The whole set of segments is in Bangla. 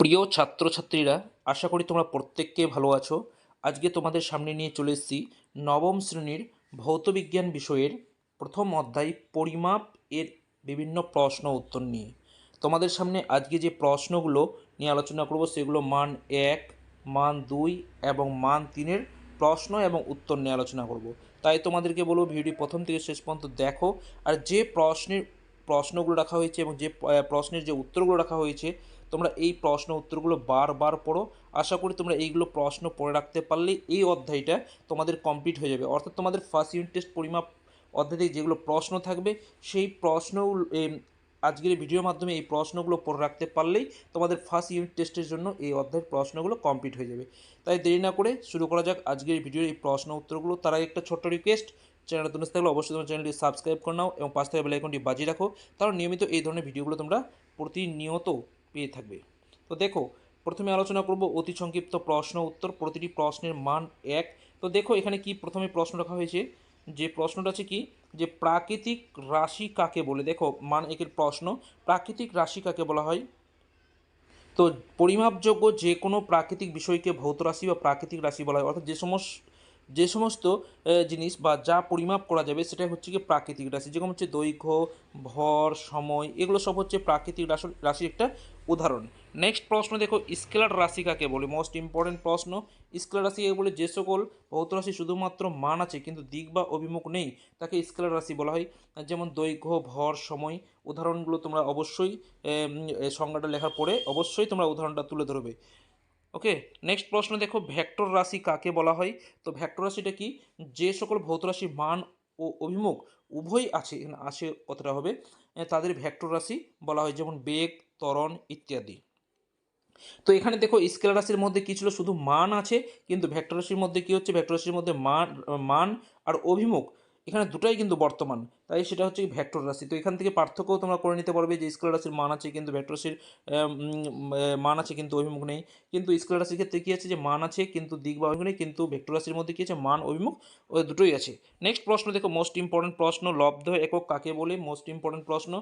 প্রিয় ছাত্রছাত্রীরা, আশা করি তোমরা প্রত্যেককে ভালো আছো। আজকে তোমাদের সামনে নিয়ে চলে এসেছি নবম শ্রেণির ভৌতবিজ্ঞান বিষয়ের প্রথম অধ্যায় পরিমাপ এর বিভিন্ন প্রশ্ন উত্তর নিয়ে। তোমাদের সামনে আজকে যে প্রশ্নগুলো নিয়ে আলোচনা করব সেগুলো মান এক, মান দুই এবং মান তিনের প্রশ্ন এবং উত্তর নিয়ে আলোচনা করব। তাই তোমাদেরকে বলব ভিডিও প্রথম থেকে শেষ পর্যন্ত দেখো। আর যে প্রশ্নের প্রশ্নগুলো রাখা হয়েছে এবং যে প্রশ্নের যে উত্তরগুলো রাখা হয়েছে, তোমরা এই প্রশ্ন উত্তরগুলো বারবার পড়ো। আশা করি তোমরা এইগুলো প্রশ্ন পড়ে রাখতে পারলে এই অধ্যায়টা তোমাদের কমপ্লিট হয়ে যাবে। অর্থাৎ তোমাদের ফার্স্ট ইউনিট টেস্ট পরিমাপ অধ্যায় থেকে যেগুলো প্রশ্ন থাকবে, সেই প্রশ্ন আজকের ভিডিওর মাধ্যমে এই প্রশ্নগুলো পড়ে রাখতে পারলেই তোমাদের ফার্স্ট ইউনিট টেস্টের জন্য এই অধ্যায়ের প্রশ্নগুলো কমপ্লিট হয়ে যাবে। তাই দেরি না করে শুরু করা যাক আজকের ভিডিওর এই প্রশ্ন উত্তরগুলো। তার একটা ছোট্ট রিকোয়েস্ট চ্যানেলটা তুমি থাকলে অবশ্যই তোমার চ্যানেলটি সাবস্ক্রাইব করে নাও এবং পাশ থেকে বেল আইকনটি বাজিয়ে রাখো কারণ নিয়মিত এই ধরনের ভিডিওগুলো তোমরা প্রতিনিয়ত পেয়ে থাকবে। তো দেখো, প্রথমে আলোচনা করব অতি সংক্ষিপ্ত প্রশ্ন উত্তর, প্রতিটি প্রশ্নের মান এক। তো দেখো, এখানে কি প্রথমে প্রশ্ন রাখা হয়েছে? যে প্রশ্নটা আছে কি? যে প্রাকৃতিক রাশি কাকে বলে? দেখো, মান একের প্রশ্ন, প্রাকৃতিক রাশি কাকে বলা হয়? তো পরিমাপযোগ্য যে কোনো প্রাকৃতিক বিষয়কে ভৌত রাশি বা প্রাকৃতিক রাশি বলা হয়, অর্থাৎ যে সমস্ত যে সমস্ত জিনিস বা যা পরিমাপ করা যাবে সেটা হচ্ছে কি প্রাকৃতিক রাশি। যেরকম হচ্ছে দৈর্ঘ্য, ভর, সময়, এগুলো সব হচ্ছে প্রাকৃতিক রাশি একটা উদাহরণ। নেক্সট প্রশ্ন দেখো, স্কেলার রাশি কাকে বলে? মোস্ট ইম্পর্টেন্ট প্রশ্ন, স্কেলার রাশি কাকে বলে? যে সকল ভৌত রাশি শুধুমাত্র মান আছে, কিন্তু দিক বা অভিমুখ নেই, তাকে স্কেলার রাশি বলা হয়। যেমন দৈর্ঘ্য, ভর, সময়, উদাহরণগুলো তোমরা অবশ্যই সংজ্ঞাটা লেখার পরে অবশ্যই তোমরা উদাহরণটা তুলে ধরবে। ওকে নেক্সট প্রশ্ন দেখো, ভেক্টর রাশি কাকে বলা হয়? তো ভেক্টর রাশিটা কি? যে সকল ভৌত রাশির মান ও অভিমুখ উভয় আছে, এখানে আছে কতটা হবে? তাদের ভেক্টর রাশি বলা হয় যেমন বেগ, ত্বরণ ইত্যাদি। তো এখানে দেখো, স্কেলার রাশির মধ্যে কি ছিল? শুধু মান আছে, কিন্তু ভেক্টর রাশির মধ্যে কি হচ্ছে? ভেক্টর রাশির মধ্যে মান মান আর অভিমুখ এখানে দুটাই কিন্তু বর্তমান। তাই সেটা হচ্ছে ভেক্টর রাশি। তো এখান থেকে পার্থক্য তোমরা করে নিতে পারবে যে স্কেলার রাশির মান আছে কিন্তু ভেক্টর রাশির মান আছে কিন্তু অভিমুখ নেই। কিন্তু স্কেলার রাশির ক্ষেত্রে কী আছে যে মান আছে কিন্তু দিক বা অভিমুখ নেই, কিন্তু ভেক্টর রাশির মধ্যে কী আছে মান, অভিমুখ ওই দুটোই আছে। নেক্সট প্রশ্ন দেখো মোস্ট ইম্পর্টেন্ট প্রশ্ন লব্ধ একক কাকে বলে? মোস্ট ইম্পর্টেন্ট প্রশ্ন।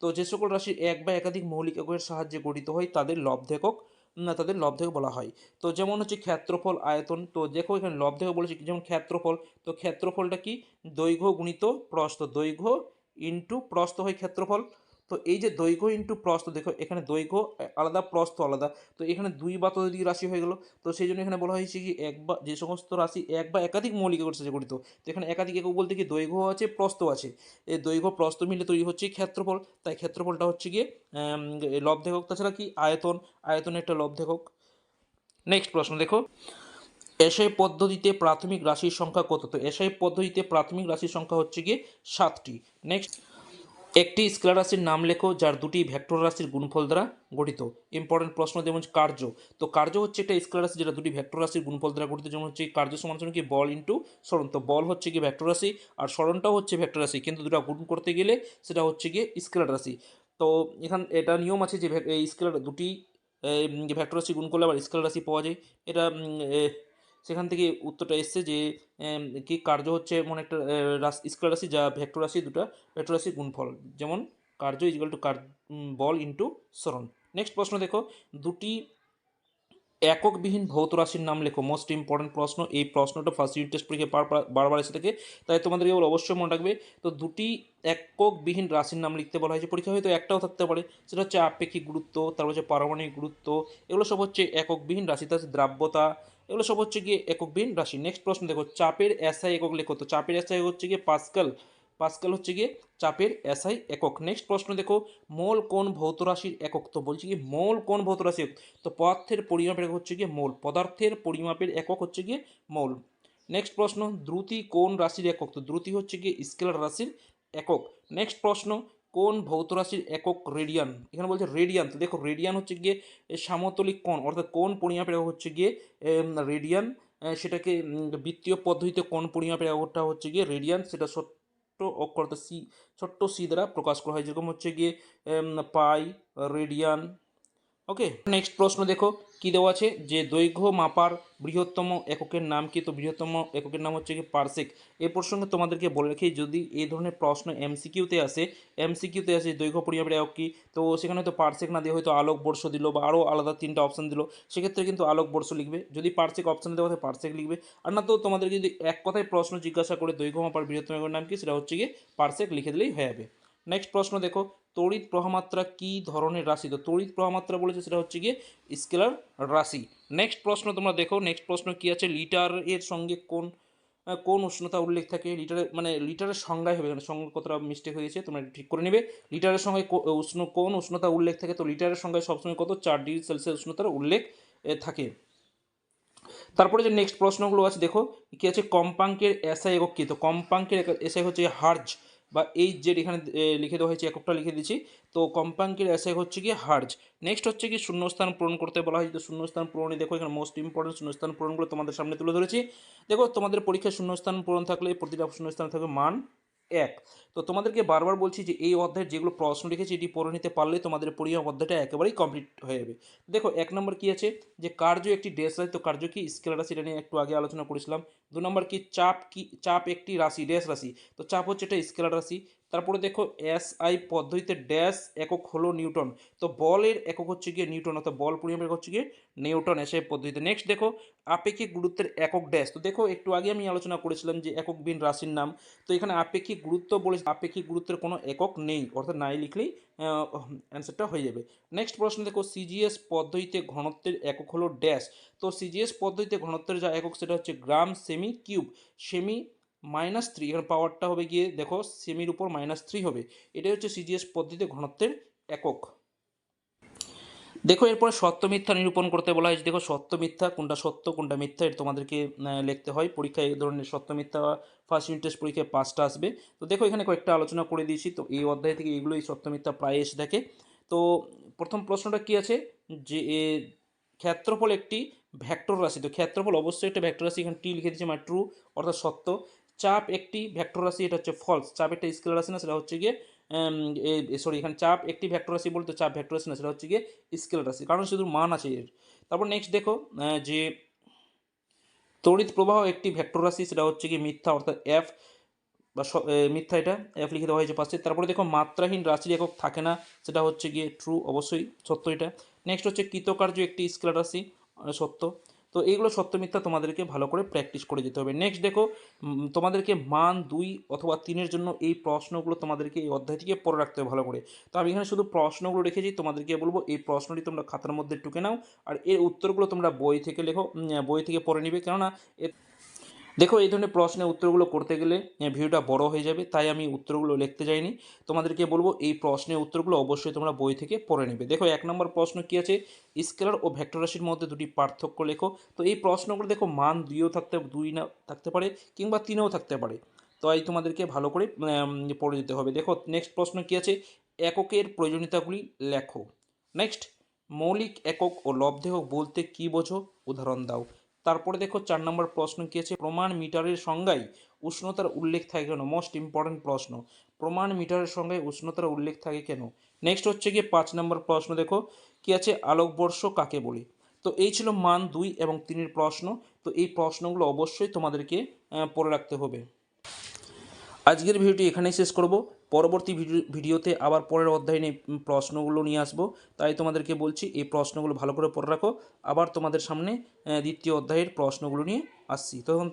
তো যে সকল রাশির এক বা একাধিক মৌলিক এককের সাহায্যে গঠিত হয়, তাদের লব্ধ একক তাদের লব্ধক বলা হয়। তো যেমন হচ্ছে ক্ষেত্রফল, আয়তন, তো দেখো এখানে লব্ধক বলেছে যেমন ক্ষেত্রফল, তো ক্ষেত্রফলটা কি? দৈর্ঘ্য গুণিত প্রস্থ। দৈর্ঘ্য ইন্টু প্রস্থ হয় ক্ষেত্রফল। তো এই যে দৈর্ঘ্য ইন্টু প্রস্থ দেখো এখানে দৈর্ঘ্য আলাদা প্রস্থ আলাদা। তো এখানে দুই বা ততোধিক রাশি হয়ে গেল। তো সেই জন্য এখানে বলা হয়েছে কি এক বা যে সমস্ত রাশি এক বা একাধিক মৌলিক এককের সাথে গঠিত তো এখানে একাধিক একক বলতে কি দৈর্ঘ্য আছে প্রস্থ আছে। এই দৈর্ঘ্য প্রস্থ মিলে তৈরি হচ্ছে ক্ষেত্রফল। তাই ক্ষেত্রফলটা হচ্ছে গিয়ে আম, লব্ধেকক তাছাড়া কি আয়তন আয়তন একটা লব্ধেকক। নেক্সট প্রশ্ন দেখো। এসআই পদ্ধতিতে প্রাথমিক রাশির সংখ্যা কত? তো এসআই পদ্ধতিতে প্রাথমিক রাশির সংখ্যা হচ্ছে গিয়ে সাতটি। নেক্সট একটি স্কেলার রাশির নাম লেখো, যার দুটি ভেক্টর রাশির গুণফল দ্বারা গঠিত। ইম্পর্টেন্ট প্রশ্ন যেমন কার্য। তো কার্য হচ্ছে একটা স্কেলার রাশি যেটা দুটি ভেক্টর রাশির গুণফল দ্বারা গঠিত, যেমন হচ্ছে কার্য সমান সমান কি? বল ইন্টু সরণ। তো বল হচ্ছে কি ভেক্টর রাশি আর সরণটাও হচ্ছে ভেক্টর রাশি, কিন্তু দুটো গুণ করতে গেলে সেটা হচ্ছে গিয়ে স্কেলার রাশি। তো এখান, এটা নিয়ম আছে যে এই স্কেলার দুটি ভেক্টর রাশি গুণ করলে আবার স্কেলার রাশি পাওয়া যায়। এটা সেখান থেকে উত্তরটা এসছে যে কি কার্য হচ্ছে এমন একটা স্কেলার রাশি যা ভেক্টর রাশি দুটো, ভেক্টর রাশির গুণফল। যেমন কার্য ইজিক্যাল টু কার বল ইন্টু সরণ। নেক্সট প্রশ্ন দেখো, দুটি এককবিহীন ভৌত রাশির নাম লেখো। মোস্ট ইম্পর্টেন্ট প্রশ্ন, এই প্রশ্নটা ফার্স্ট ইউনিট টেস্ট পরীক্ষায় বার- বারবার এসে থাকে তাই তোমাদেরকে বলে অবশ্যই মনে রাখবে, তো দুটি এককবিহীন রাশির নাম লিখতে বলা হয়েছে। পরীক্ষা হয়তো একটাও থাকতে পারে। সেটা হচ্ছে আপেক্ষিক গুরুত্ব, তারপর হচ্ছে পারমাণবিক গুরুত্ব, এগুলো সব হচ্ছে এককবিহীন রাশি। তার দ্রাব্যতা এগুলো সব হচ্ছে গিয়ে এককবিহীন রাশি। নেক্সট প্রশ্ন, দেখো, চাপের এসআই একক লেখো। তো চাপের এসআই হচ্ছে গিয়ে পাস্কাল পাস্কাল হচ্ছে গিয়ে চাপের এসআই একক। নেক্সট প্রশ্ন, দেখো, মোল কোন ভৌত রাশির একক? তো বলছি কি, মোল কোন ভৌত রাশি একক? তো পদার্থের পরিমাপের একক হচ্ছে গিয়ে মোল। পদার্থের পরিমাপের একক হচ্ছে গিয়ে মোল। নেক্সট প্রশ্ন, দ্রুতি কোন রাশির একক? তো দ্রুতি হচ্ছে গিয়ে স্কেলার রাশির একক। নেক্সট প্রশ্ন কোন ভৌত রাশির একক রেডিয়ান এখানে বলছে রেডিয়ান তো দেখো রেডিয়ান হচ্ছে গিয়ে সামতলিক কোণ, অর্থাৎ কোন পরিমাপের একক হচ্ছে গিয়ে রেডিয়ান সেটাকে বৃত্তীয় পদ্ধতিতে কোন পরিমাপের এককটা হচ্ছে গিয়ে রেডিয়ান সেটা ছোট্ট অক্ষর সি, ছোট্ট সি দ্বারা প্রকাশ করা হয়। যেরকম হচ্ছে গিয়ে পাই রেডিয়ান ওকে নেক্সট প্রশ্ন দেখো, কি দেওয়া আছে? যে দৈর্ঘ্য মাপার বৃহত্তম এককের নাম কি? তো বৃহত্তম এককের নাম হচ্ছে কি পারসেক। এ প্রসঙ্গে তোমাদেরকে বলে রাখি, যদি এই ধরনের প্রশ্ন এমসিকিউতে আসে এমসিকিউতে আসে দৈর্ঘ্য পরিমাপের একক কি? তো সেখানে হয়তো পারসেক না দিয়ে হয়তো আলোক বর্ষ দিল বা আরও আলাদা তিনটা অপশন দিল। সেক্ষেত্রে কিন্তু আলোক বর্ষ লিখবে। যদি পারসেক অপশন দেওয়া হয় পারসেক লিখবে। আর না তো তোমাদের যদি এক কথায় প্রশ্ন জিজ্ঞাসা করে দৈর্ঘ্য মাপার বৃহত্তম এককের নাম কি? সেটা হচ্ছে গিয়ে পারসেক লিখে দিলেই হয়ে যাবে। নেক্সট প্রশ্ন দেখো তড়িৎ প্রবাহমাত্রা কী ধরনের রাশি? তো তড়িৎ প্রবাহমাত্রা বলেছে সেটা হচ্ছে গিয়ে স্কেলার রাশি। নেক্সট প্রশ্ন তোমরা দেখো। নেক্সট প্রশ্ন কী আছে? লিটার এর সঙ্গে কোন কোন উষ্ণতা উল্লেখ থাকে? লিটারে মানে লিটারের সংজ্ঞায় হবে সংজ্ঞা কতটা মিস্টেক হয়েছে তোমরা ঠিক করে নেবে। লিটারের সঙ্গে উষ্ণ, কোন উষ্ণতা উল্লেখ থাকে? তো লিটারের সংজ্ঞায় সবসময় কত? চার ডিগ্রি সেলসিয়াস উষ্ণতার উল্লেখ থাকে। তারপরে যে নেক্সট প্রশ্নগুলো আছে, দেখো, কি আছে? কম্পাঙ্কের এসআই একক কী? তো কম্পাঙ্কের এসআই হচ্ছে হার্জ। বা এইচ জেড এখানে লিখে দেওয়া হয়েছে, এককটা লিখে দিচ্ছি, তো কম্পাঙ্কের এসআই হচ্ছে কি হার্জ। নেক্সট হচ্ছে কি শূন্যস্থান পূরণ করতে বলা হয়। তো শূন্যস্থান পূরণে দেখো এখানে মোস্ট ইম্পর্টেন্ট শূন্যস্থান পূরণগুলো তোমাদের সামনে তুলে ধরেছি। দেখো, তোমাদের পরীক্ষায় শূন্যস্থান পূরণ থাকলে, প্রতিটা শূন্যস্থান থাকবে মান এক। তো তোমাদেরকে বারবার বলছি যে এই অধ্যায়ের যেগুলো প্রশ্ন লিখেছি, এটি পড়ে নিতে পারলে তোমাদের পরিমাপ অধ্যায়টা একেবারেই কমপ্লিট হয়ে যাবে। দেখো, এক নম্বর কী আছে? যে কার্য একটি ড্যাশ রাশি তো কার্য কি? স্কেলার রাশি এটা নিয়ে একটু আগে আলোচনা করেছিলাম। দু নম্বর কি, চাপ কি, চাপ একটি রাশি, ড্যাশ রাশি। তো চাপ হচ্ছে এটা স্কেলার রাশি। তারপরে দেখো এস আই পদ্ধতিতে ড্যাশ একক হলো নিউটন। তো বলের একক হচ্ছে গিয়ে নিউটন, অর্থাৎ বল পরিমাপের হচ্ছে গিয়ে নিউটন এসে পদ্ধতিতে। নেক্সট দেখো, আপেক্ষিক গুরুত্বের একক ড্যাশ। তো দেখো, একটু আগে আমি আলোচনা করেছিলাম যে একক বিন রাশির নাম। তো এখানে আপেক্ষিক গুরুত্ব বলে আপেক্ষিক গুরুত্বের কোনো একক নেই। অর্থাৎ নাই লিখলেই অ্যান্সারটা হয়ে যাবে। নেক্সট প্রশ্ন দেখো সিজিএস পদ্ধতিতে ঘনত্বের একক হলো ড্যাশ তো সিজিএস পদ্ধতিতে ঘনত্বের যা একক সেটা হচ্ছে gram cm cube cm minus three এখানে পাওয়ারটা হবে গিয়ে দেখো সেমির উপর মাইনাস থ্রি হবে। এটাই হচ্ছে সিজিএস পদ্ধতিতে ঘনত্বের একক। দেখো, এরপরে সত্য মিথ্যা নিরূপণ করতে বলা হয়েছে। দেখো, সত্য মিথ্যা কোনটা সত্য, কোনটা মিথ্যা, এটা তোমাদেরকে লিখতে হয়। পরীক্ষায় এই ধরনের সত্য মিথ্যা ফার্স্ট ইউনিট টেস্ট পরীক্ষায় পাঁচটা আসবে। তো দেখো, এখানে কয়েকটা আলোচনা করে দিয়েছি। তো এই অধ্যায় থেকে এগুলোই সত্য মিথ্যা প্রায় এসে থাকে। তো প্রথম প্রশ্নটা কি আছে? যে ক্ষেত্রফল একটি ভ্যাক্টর রাশি। তো ক্ষেত্রফল অবশ্যই একটা ভ্যাক্টর রাশি। এখানে টি লিখে দিয়েছি মানে ট্রু অর্থাৎ সত্য। চাপ একটি ভ্যাক্টর রাশি, এটা হচ্ছে ফলস চাপ একটা স্কেলার রাশি না, সেটা হচ্ছে গিয়ে সরি এখানে চাপ, একটি ভেক্টর রাশি বলতে চাপ ভেক্টর রাশি না, সেটা হচ্ছে গিয়ে স্কেলার রাশি। কারণ শুধু মান আছে এর। তারপর নেক্সট দেখো যে তড়িৎ প্রবাহ একটি ভেক্টর রাশি, সেটা হচ্ছে কি মিথ্যা, অর্থাৎ এফ বা মিথ্যা এটা এফ লিখে দেওয়া হয়েছে পাশে তারপরে দেখো, মাত্রাহীন রাশির একক থাকে না, সেটা হচ্ছে গিয়ে ট্রু অবশ্যই সত্য এটা। নেক্সট হচ্ছে কৃতকার্য, একটি স্কেলার রাশি সত্য। তো এইগুলো সত্য মিথ্যা তোমাদেরকে ভালো করে প্র্যাকটিস করে যেতে হবে। নেক্সট দেখো তোমাদেরকে মান দুই অথবা তিনের জন্য এই প্রশ্নগুলো তোমাদেরকে এই অধ্যায় থেকে পড়ে রাখতে হবে ভালো করে। তো আমি এখানে শুধু প্রশ্নগুলো রেখেছি, তোমাদেরকে বলব এই প্রশ্নটি তোমরা খাতার মধ্যে টুকে নাও, আর এর উত্তরগুলো তোমরা বই থেকে লেখো বই থেকে পড়ে নিবে। কেননা দেখো এই ধরনের প্রশ্নের উত্তরগুলো করতে গেলে আহ, ভিডিওটা বড় হয়ে যাবে তাই আমি উত্তরগুলো লিখতে যাইনি। তোমাদেরকে বলব এই প্রশ্নের উত্তরগুলো অবশ্যই তোমরা বই থেকে পড়ে নেবে। দেখো এক নম্বর প্রশ্ন কি আছে? স্কেলার ও ভেক্টর রাশির মধ্যে দুটি পার্থক্য লেখো। তো এই প্রশ্নগুলো দেখো মান দুইও থাকতে দুই না থাকতে পারে কিংবা তিনেও থাকতে পারে। তাই তোমাদেরকে ভালো করে পড়ে দিতে হবে। দেখো নেক্সট প্রশ্ন কি আছে? এককের প্রয়োজনীয়তাগুলি লেখো। নেক্সট মৌলিক একক ও লব্ধ একক বলতে কি বোঝো? উদাহরণ দাও। তারপরে দেখো চার নম্বর প্রশ্ন কি আছে? প্রমাণ মিটারের সংজ্ঞায় উষ্ণতার উল্লেখ থাকে কেন? মোস্ট ইম্পর্ট্যান্ট প্রশ্ন। প্রমাণ মিটারের সংজ্ঞায় উষ্ণতার উল্লেখ থাকে কেন? নেক্সট হচ্ছে গিয়ে পাঁচ নম্বর প্রশ্ন দেখো, কি আছে? আলোকবর্ষ কাকে বলে? তো এই ছিল মান দুই এবং তিনের প্রশ্ন। তো এই প্রশ্নগুলো অবশ্যই তোমাদেরকে পড়ে রাখতে হবে। আজকের ভিডিওটি এখানেই শেষ করব। পরবর্তী ভিডিও ভিডিওতে আবার পরের অধ্যায় নিয়ে প্রশ্নগুলো নিয়ে আসব। তাই তোমাদেরকে বলছি, এই প্রশ্নগুলো ভালো করে পড়ে রাখো। আবার তোমাদের সামনে দ্বিতীয় অধ্যায়ের প্রশ্নগুলো নিয়ে আসছি। তখন